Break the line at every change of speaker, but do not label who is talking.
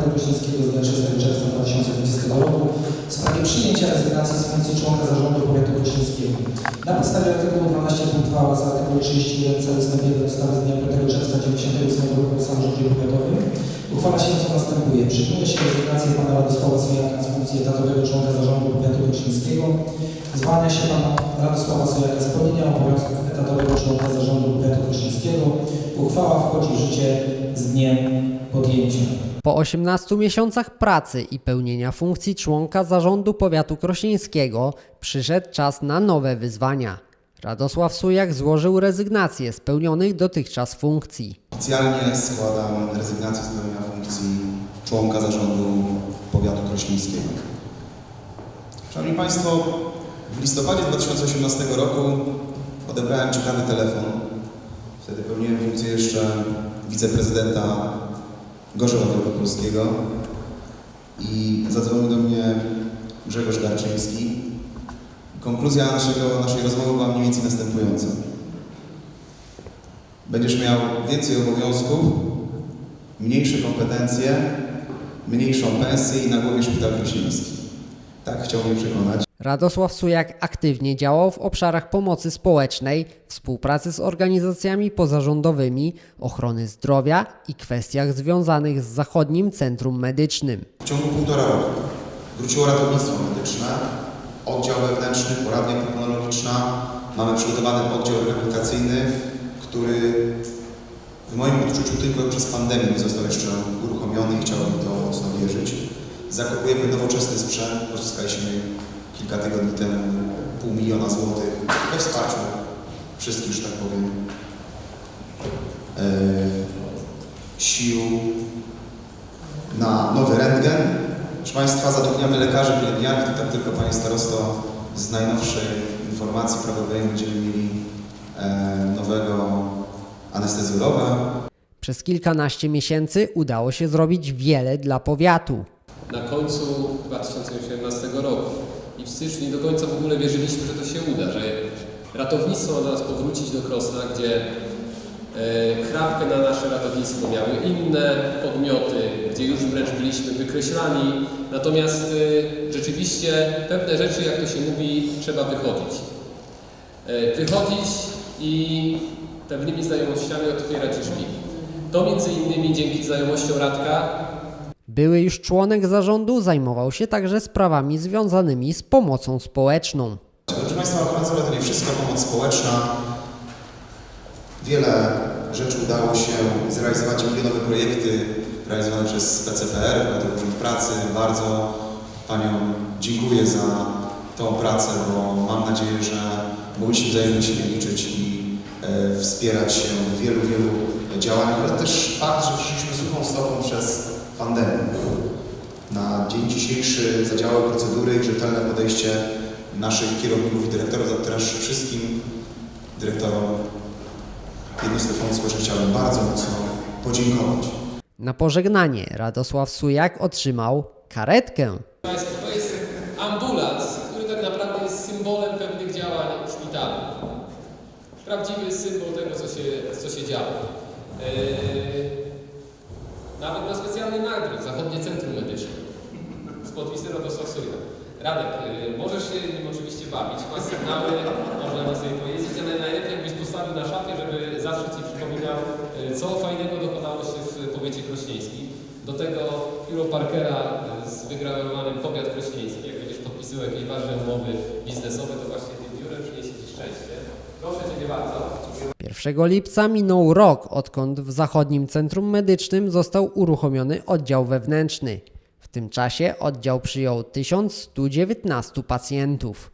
powiatu krośnieńskiego z dnia 6 czerwca 2020 roku w sprawie przyjęcia rezygnacji z funkcji członka zarządu powiatu krośnieńskiego. Na podstawie artykułu 12 punkt 2 oraz artykułu 31 celu ust. 1 ustawy z dnia 5 czerwca 1998 roku o samorządzie powiatowym uchwala się co następuje. Przyjmuje się rezygnację pana Radosława Sojaka z funkcji etatowego członka zarządu powiatu krośnieńskiego. Zwalnia się pana Radosława Sojaka z pełnienia obowiązków etatowego członka zarządu powiatu krośnieńskiego. Uchwała wchodzi w życie z dniem podjęcia.
Po 18 miesiącach pracy i pełnienia funkcji członka zarządu powiatu krośnieńskiego przyszedł czas na nowe wyzwania. Radosław Sujak złożył rezygnację z pełnionych dotychczas funkcji.
Oficjalnie składam rezygnację z pełnienia funkcji członka zarządu powiatu krośnieńskiego. Szanowni Państwo, w listopadzie 2018 roku odebrałem ciekawy telefon. Wtedy pełniłem funkcję jeszcze wiceprezydenta Gorzowa Wielkopolskiego i zadzwonił do mnie Grzegorz Garczyński. Konkluzja naszego, naszej rozmowy była mniej więcej następująca. Będziesz miał więcej obowiązków, mniejsze kompetencje, mniejszą pensję i na głowie szpital krośnieński. Tak chciał mnie przekonać.
Radosław Sujak aktywnie działał w obszarach pomocy społecznej, współpracy z organizacjami pozarządowymi, ochrony zdrowia i kwestiach związanych z Zachodnim Centrum Medycznym.
W ciągu półtora roku wróciło ratownictwo medyczne, oddział wewnętrzny, poradnia pulmonologiczna. Mamy przygotowany oddział rehabilitacyjny, który w moim odczuciu tylko przez pandemię nie został jeszcze uruchomiony i chciałbym to mocno wierzyć. Zakupujemy nowoczesny sprzęt, pozyskaliśmy kilka tygodni temu pół miliona złotych we wsparciu wszystkich, że tak powiem, e, sił na nowy rentgen. Proszę Państwa, zatrudniamy lekarzy, pielęgniarki, to tak tylko Panie Starosto z najnowszej informacji prawowej będziemy mieli e, nowego anestezjologa.
Przez kilkanaście miesięcy udało się zrobić wiele dla powiatu.
na końcu 2018 roku. I w styczniu nie do końca w ogóle wierzyliśmy, że to się uda, że ratownictwo ma nas powrócić do Krosna, gdzie e, chrapkę na nasze ratownictwo miały inne podmioty, gdzie już wręcz byliśmy wykreślani. Natomiast e, rzeczywiście pewne rzeczy, jak to się mówi, trzeba wychodzić. E, wychodzić i pewnymi znajomościami otwierać drzwi. To między innymi dzięki znajomościom Radka
Były już członek zarządu zajmował się także sprawami związanymi z pomocą społeczną.
Proszę Państwa, naprawdę to nie wszystko pomoc społeczna. Wiele rzeczy udało się zrealizować, milionowe projekty realizowane przez PCPR, Urząd Pracy. Bardzo Paniom dziękuję za tą pracę, bo mam nadzieję, że mogliśmy wzajemnie na siebie liczyć i e, wspierać się w wielu, wielu działaniach, ale też fakt, że przyszliśmy suchą stopą przez pandemię. Na dzień dzisiejszy zadziałały procedury i rzetelne podejście naszych kierowników i dyrektorów, za które wszystkim dyrektorom jednostek pomocy społecznej chciałbym bardzo mocno podziękować.
Na pożegnanie Radosław Sujak otrzymał karetkę.
Państwo, to jest ambulans, który tak naprawdę jest symbolem pewnych działań w szpitalu. Prawdziwy symbol tego, co się, co się działo. Eee, nawet na specjalny nagród, Zachodnie Centrum Medyczne, z podpisem Radosław. Radek, e, możesz się nim oczywiście bawić, masz sygnały, można na sobie pojeździć, ale najlepiej jakbyś postawił na szafie, żeby zawsze Ci przypominał, e, co fajnego dokonało się w powiecie krośnieńskim. Do tego pióro Parkera e, z wygrawerowanym powiat krośnieński, jak będziesz podpisywał jakieś ważne umowy biznesowe, to właśnie tym biurem przyniesie Ci szczęście. Proszę Ciebie bardzo.
1 lipca minął rok, odkąd w Zachodnim Centrum Medycznym został uruchomiony oddział wewnętrzny. W tym czasie oddział przyjął 1119 pacjentów.